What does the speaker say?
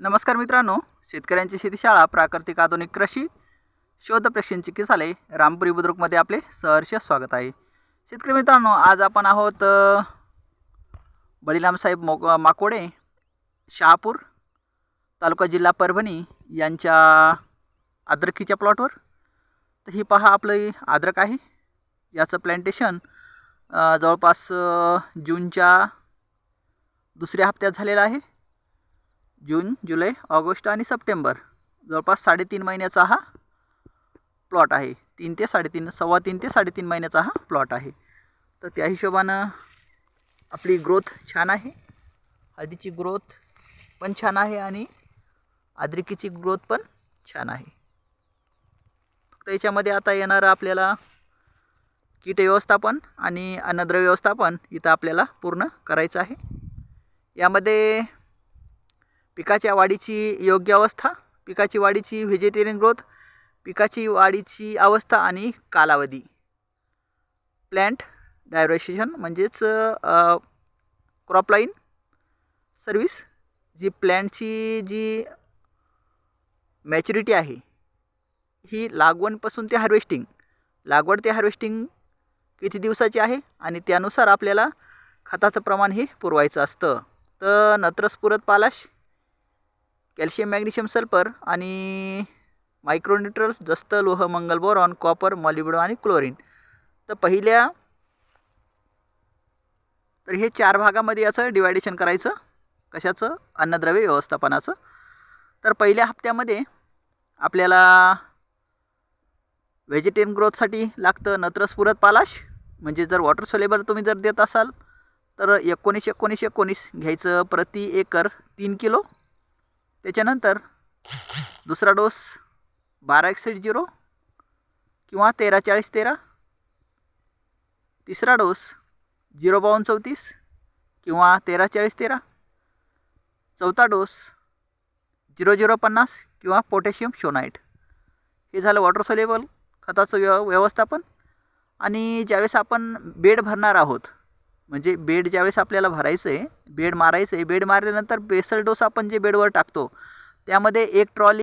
नमस्कार मित्रांनो शेतकऱ्यांची शेतीशाळा प्राकृतिक आधुनिक कृषी शोध प्रशिक्षण चिकित्सालय रामपुरी बुद्रुकमध्ये आपले सहर्ष स्वागत आहे. शेतकरी मित्रांनो आज आपण आहोत बळीरामसाहेब मोग माकोडे शहापूर तालुका जिल्हा परभणी यांच्या अद्रकीच्या प्लॉटवर. तर ही पहा आपलं अद्रक आहे. याचं प्लॅन्टेशन जवळपास जूनच्या दुसऱ्या हप्त्यात झालेलं आहे. जून जुलै ऑगस्ट आणि सप्टेंबर. जवळपास साडेतीन महिन्याचा हा प्लॉट आहे. तीन ते साडेतीन सव्वा तीन ते साडेतीन महिन्याचा हा प्लॉट आहे. तर त्या हिशोबानं आपली ग्रोथ छान आहे. हळदीची ग्रोथ पण छान आहे आणि आद्रिकीची ग्रोथ पण छान आहे. फक्त याच्यामध्ये आता येणारं आपल्याला कीट व्यवस्थापन आणि अन्नद्रव्य व्यवस्थापन इथं आपल्याला पूर्ण करायचं आहे. यामध्ये पिकाच्या वाढीची योग्य अवस्था पिकाची वाढीची व्हेजिटेरियन ग्रोथ पिकाची वाढीची अवस्था आणि कालावधी. प्लॅन्ट डायव्हर्सेशन म्हणजेच क्रॉपलाईन सर्विस जी प्लॅन्टची जी मॅच्युरिटी आहे ही लागवणपासून ते हार्वेस्टिंग लागवड ते हार्वेस्टिंग किती दिवसाची आहे आणि त्यानुसार आपल्याला खताचं प्रमाण हे पुरवायचं असतं. तर नत्रस्फुरत पालाश कॅल्शियम मॅग्नेशियम सल्फर आणि मायक्रोन्युट्रल जस्त लोह मंगल बोरॉन कॉपर मॉलिबिडो आणि क्लोरीन. तर पहिल्या तर हे चार भागामध्ये याचं डिवायडेशन करायचं. कशाचं? अन्नद्रव्य व्यवस्थापनाचं. तर पहिल्या हप्त्यामध्ये आपल्याला व्हेजिटेरियन ग्रोथसाठी लागतं नत्रस्फुरत पालाश. म्हणजे जर वॉटर सोलेबल तुम्ही जर देत असाल तर एकोणीस एकोणीस एकोणीस घ्यायचं प्रति एकर तीन किलो. त्याच्यानंतर दुसरा डोस बारा एकसष्ट झिरो किंवा तेरा चाळीस तेरा. तिसरा डोस झिरो बावन्न चौतीस किंवा तेरा चाळीस तेरा. चौथा डोस झिरो झिरो पन्नास किंवा पोटॅशियम शोनाईट हे झालं वॉटर सोलेबल खताचं व्यव व्यवस्थापन. आणि ज्यावेळेस आपण बेड भरणार आहोत म्हणजे बेड ज्यावेळेस आपल्याला भरायचं आहे बेड मारायचं आहे बेड मारल्यानंतर बेसल डोस आपण जे बेडवर टाकतो त्यामध्ये एक ट्रॉली